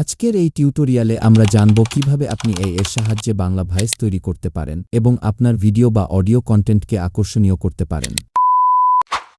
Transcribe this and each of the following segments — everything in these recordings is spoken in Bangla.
আজকের এই টিউটোরিয়ালে আমরা জানব কীভাবে আপনি এই এর সাহায্যে বাংলা ভয়েস তৈরি করতে পারেন এবং আপনার ভিডিও বা অডিও কন্টেন্টকে আকর্ষণীয় করতে পারেন।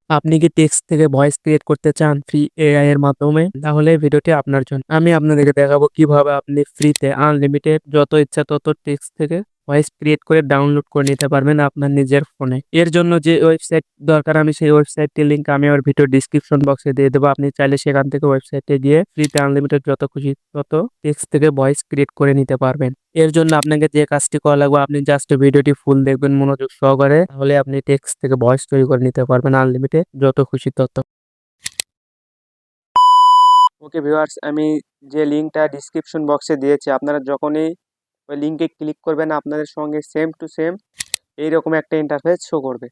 আপনি কি টেক্সট থেকে ভয়েস ক্রিয়েট করতে চান ফ্রি এআই এর মাধ্যমে? তাহলে ভিডিওটি আপনার জন্য। আমি আপনাদেরকে দেখাবো কীভাবে আপনি ফ্রিতে আনলিমিটেড যত ইচ্ছা তত টেক্সট থেকে ভয়েস ক্রিয়েট করে ডাউনলোড করে নিতে পারবেন আপনার নিজের ফোনে এর জন্য যে ওয়েবসাইট দরকার, আমি সেই ওয়েবসাইটটির লিঙ্ক আমি আমার ভিডিও ডিসক্রিপশন বক্সে দিয়ে দেবো। আপনি চাইলে সেখান থেকে ওয়েবসাইটে গিয়ে ফ্রিতে আনলিমিটেড যত খুশি তত টেক্সট থেকে ভয়েস ক্রিয়েট করে নিতে পারবেন। এর জন্য আপনাকে যে কাজটি করা লাগবে, আপনি জাস্ট ভিডিওটি ফুল দেখবেন মনোযোগ সহকারে। তাহলে আপনি টেক্সট থেকে ভয়েস তৈরি করে নিতে পারবেন আনলিমিটেড যত খুশি তত। ওকে ভিউয়ার্স আমি যে লিঙ্কটা ডিসক্রিপশন বক্সে দিয়েছি, আপনারা যখনই ওই লিঙ্কে ক্লিক করবেন, আপনাদের সঙ্গে সেম টু সেম এইরকম একটা ইন্টারফেস শো করবে।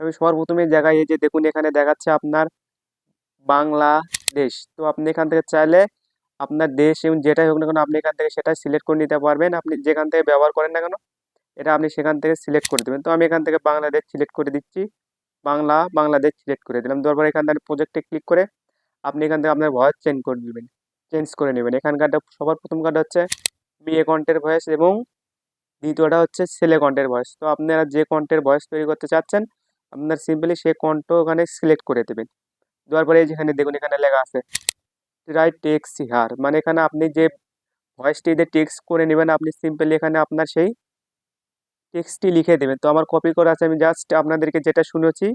আমি সর্বপ্রথমে জায়গায় যে দেখুন, এখানে দেখাচ্ছে আপনার বাংলাদেশ। তো আপনি এখান থেকে চাইলে আপনার দেশ এবং যেটাই হোক না কেন, আপনি এখান থেকে সেটা সিলেক্ট করে নিতে পারবেন। আপনি যেখান থেকে ব্যবহার করেন না কেন, এটা আপনি সেখান থেকে সিলেক্ট করে দেবেন। তো আমি এখান থেকে বাংলাদেশ সিলেক্ট করে দিচ্ছি। বাংলা, বাংলাদেশ সিলেক্ট করে দিলাম। তারপর এখান থেকে প্রজেক্টে ক্লিক করে আপনি এখান থেকে আপনার ভয়েস চেঞ্জ করে নেবেন চেঞ্জ করে নেবেন। এখানকারটা সবার প্রথম কার্ডটা হচ্ছে বিয়ে কণ্ঠের ভয়েস এবং দ্বিতীয়টা হচ্ছে ছেলে কণ্ঠের ভয়েস তো আপনারা যে কণ্ঠের ভয়েস তৈরি করতে চাচ্ছেন, আপনার সিম্পলি সেই কণ্ঠ ওখানে সিলেক্ট করে দেবেন। দেওয়ার পরে যেখানে দেখুন, এখানে লেখা আছে রাইট টেক্স হিয়ার মানে এখানে আপনি যে ভয়েসটি দিয়ে টেক্সট করে নেবেন, আপনি সিম্পলি এখানে আপনার সেই টেক্সটটি লিখে দেবেন। তো আমার কপি করা আছে, আমি জাস্ট আপনাদেরকে যেটা শুনেছি,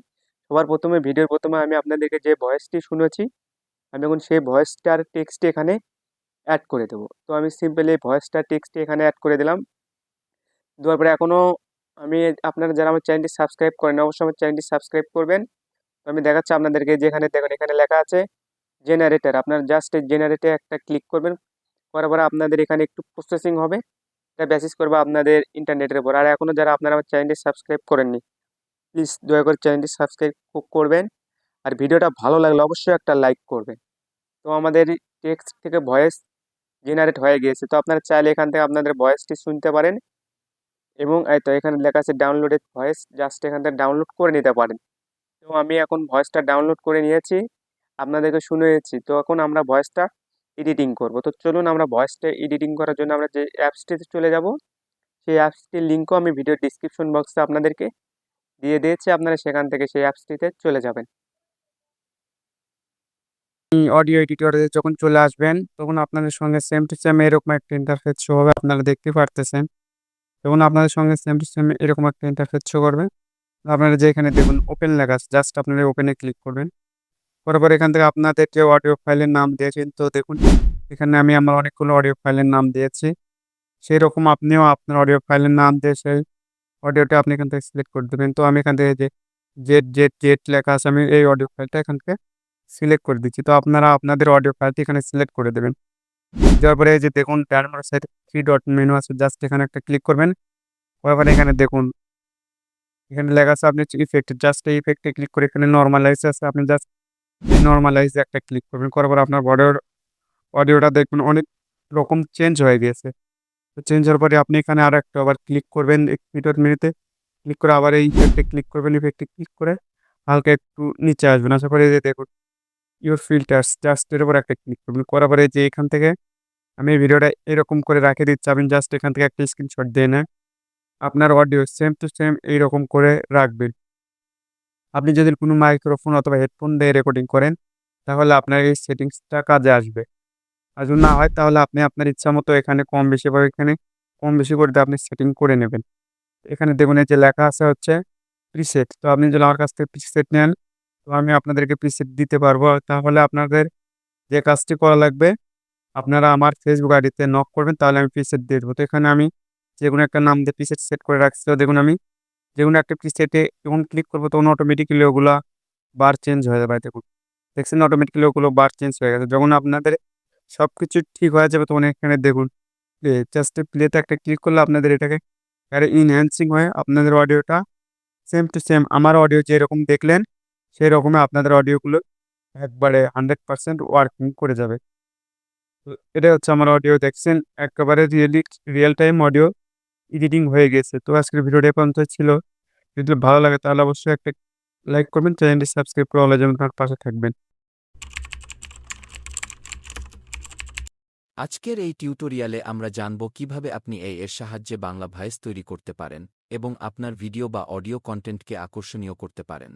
সবার প্রথমে, ভিডিওর প্রথমে আমি আপনাদেরকে যে ভয়েসটি শুনেছি, আমি এখন সেই ভয়েসটার টেক্সটটি এখানে অ্যাড করে দেবো। তো আমি সিম্পলি ভয়েসটা টেক্সটটি এখানে অ্যাড করে দিলাম। দেওয়ার পরে এখনও আমি আপনারা যারা আমার চ্যানেলটি সাবস্ক্রাইব করেন, অবশ্যই আমার চ্যানেলটি সাবস্ক্রাইব করবেন। তো আমি দেখাচ্ছি আপনাদেরকে যেখানে, দেখুন, এখানে লেখা আছে জেনারেটার আপনার জাস্ট জেনারেটে একটা ক্লিক করবেন। করার পরে আপনাদের এখানে একটু প্রসেসিং হবে। এটা বেসিস করবে আপনাদের ইন্টারনেটের উপর। আর এখনও যারা আপনারা আমার চ্যানেলটি সাবস্ক্রাইব করেননি প্লিজ দয়া করে চ্যানেলটি সাবস্ক্রাইব করবেন। আর ভিডিওটা ভালো লাগলে অবশ্যই একটা লাইক করবেন। তো আমাদের টেক্সট থেকে ভয়েস জেনারেট হয়ে গিয়েছে। তো আপনারা চাইলে এখান থেকে আপনাদের ভয়েসটি শুনতে পারেন এবং এই তো এখানে লেখা আছে ডাউনলোডেড ভয়েস জাস্ট এখান থেকে ডাউনলোড করে নিতে পারেন। তো আমি এখন ভয়েসটা ডাউনলোড করে নিয়েছি, আপনাদেরকে শুনেছি তো এখন আমরা ভয়েসটা এডিটিং করব। তো চলুন আমরা ভয়েসটা এডিটিং করার জন্য আমরা যে অ্যাপসটিতে চলে যাব, সেই অ্যাপসটির লিঙ্কও আমি ভিডিও ডিসক্রিপশন বক্সে আপনাদেরকে দিয়ে দিয়েছি। আপনারা সেখান থেকে সেই অ্যাপসটিতে চলে যাবেন। অডিও এডিটরে যখন চলে আসবেন, তখন আপনাদের সঙ্গে সেম টু সেম এরকম একটা ইন্টারফেস শো হবে, আপনারা দেখতে পারতেছেন। তখন আপনাদের সঙ্গে সেম টু সেম এরকম একটা ইন্টারফেস শো করবে। আপনারা যেখানে দেখুন ওপেন লেখা আছে জাস্ট আপনারা ওপেনে ক্লিক করবেন। করার পর এখান থেকে আপনাদের যে অডিও ফাইলের নাম দিয়েছেন, তো দেখুন, এখানে আমি আমার অনেকগুলো অডিও ফাইলের নাম দিয়েছি। সেই রকম আপনিও আপনার অডিও ফাইলের নাম দিয়ে সেই অডিওটা আপনি এখান থেকে সিলেক্ট করে দেবেন। তো আমি এখান থেকে যে জেড জেড জেড লেখা আছে, আমি এই অডিও ফাইলটা এখান থেকে সিলেক্ট করে দিচ্ছি। তো আপনারা আপনাদের অডিও ফাইলটি এখানে সিলেক্ট করে দেবেন। দেওয়ার পরে যে দেখুন টার্মার সাইড থ্রি ডট মেনু আছে জাস্ট এখানে একটা ক্লিক করবেন। তারপরে এখানে দেখুন, এখানে লেখা আছে আপনি ইফেক্ট জাস্ট এই ইফেক্টে ক্লিক করে এখানে নর্মালাইজ আছে, আপনি জাস্ট নর্মালাইজে একটা ক্লিক করবেন। করার পর আপনার অডিওর অডিওটা দেখবেন অনেক রকম চেঞ্জ হয়ে গিয়েছে। তো চেঞ্জ হওয়ার পরে আপনি এখানে আর একটা আবার ক্লিক করবেন মিটার মিনিটে ক্লিক করে আবার এই ইফেক্টে ক্লিক করবেন ইফেক্টে ক্লিক করে হালকা একটু নিচে আসবেন। আসার পরে দেখুন ইউর ফিল্টার্স জাস্ট এর উপর একটা ক্লিক করবেন করার পরে যে এখান থেকে আমি ভিডিওটা এরকম করে রাখে দিচ্ছি, আপনি জাস্ট এখান থেকে একটা স্ক্রিনশট দিয়ে নেন। আপনার অডিও সেম টু সেম এইরকম করে রাখবেন। আপনি যদি কোনো মাইক্রোফোন অথবা হেডফোন দিয়ে রেকর্ডিং করেন, তাহলে আপনার এই সেটিংসটা কাজে আসবে। আর যদি না হয়, তাহলে আপনি আপনার ইচ্ছা মতো এখানে কম বেশি বা এখানে কম বেশি করতে আপনি সেটিং করে নেবেন। এখানে দেখুন যে লেখা আছে হচ্ছে প্রিসেট তো আপনি যদি আমার কাছ থেকে প্রিসেট নেন তো আমি আপনাদেরকে প্রিসেট দিতে পারব। তাহলে আপনাদের যে কাজটি করা লাগবে, আপনারা আমার ফেসবুক আইডিতে নক করবেন, তাহলে আমি প্রিসেট দিয়ে দেবো। তো এখানে আমি যে কোনো একটা নাম দিয়ে প্রিসেট সেট করে রাখছি। তো দেখুন আমি যে কোনো একটা প্রিসেটে যখন ক্লিক করব, তখন অটোমেটিক্যালি ওগুলো বার চেঞ্জ হয়ে যাবে। দেখুন, দেখছেন অটোমেটিক্যালি ওগুলো বার চেঞ্জ হয়ে গেছে। যখন আপনাদের সব কিছু ঠিক হয়ে যাবে, তখন এখানে দেখুন প্লে জাস্ট প্লেতে একটা ক্লিক করলে আপনাদের এটাকে আরে ইনহ্যান্সিং হয়ে আপনাদের অডিওটা সেম টু সেম আমার অডিও যেরকম দেখলেন সেই রকমই আপনাদের অডিওগুলো একবারে হান্ড্রেড পারসেন্ট ওয়ার্কিং করে যাবে। তো এটা হচ্ছে আমার অডিও দেখছেন? একেবারে really real time audio editing হয়ে গেছে। তো আজকের ভিডিওটা পর্যন্ত ছিল। যদি ভালো লাগে তাহলে অবশ্যই একটা লাইক করবেন চ্যানেলটি সাবস্ক্রাইব করে যেমন তার পাশে থাকবেন। আজকের এই টিউটোরিয়ালে আমরা জানব কীভাবে আপনি এই এর সাহায্যে বাংলা ভয়েস তৈরি করতে পারেন এবং আপনার ভিডিও বা অডিও কন্টেন্টকে আকর্ষণীয় করতে পারেন।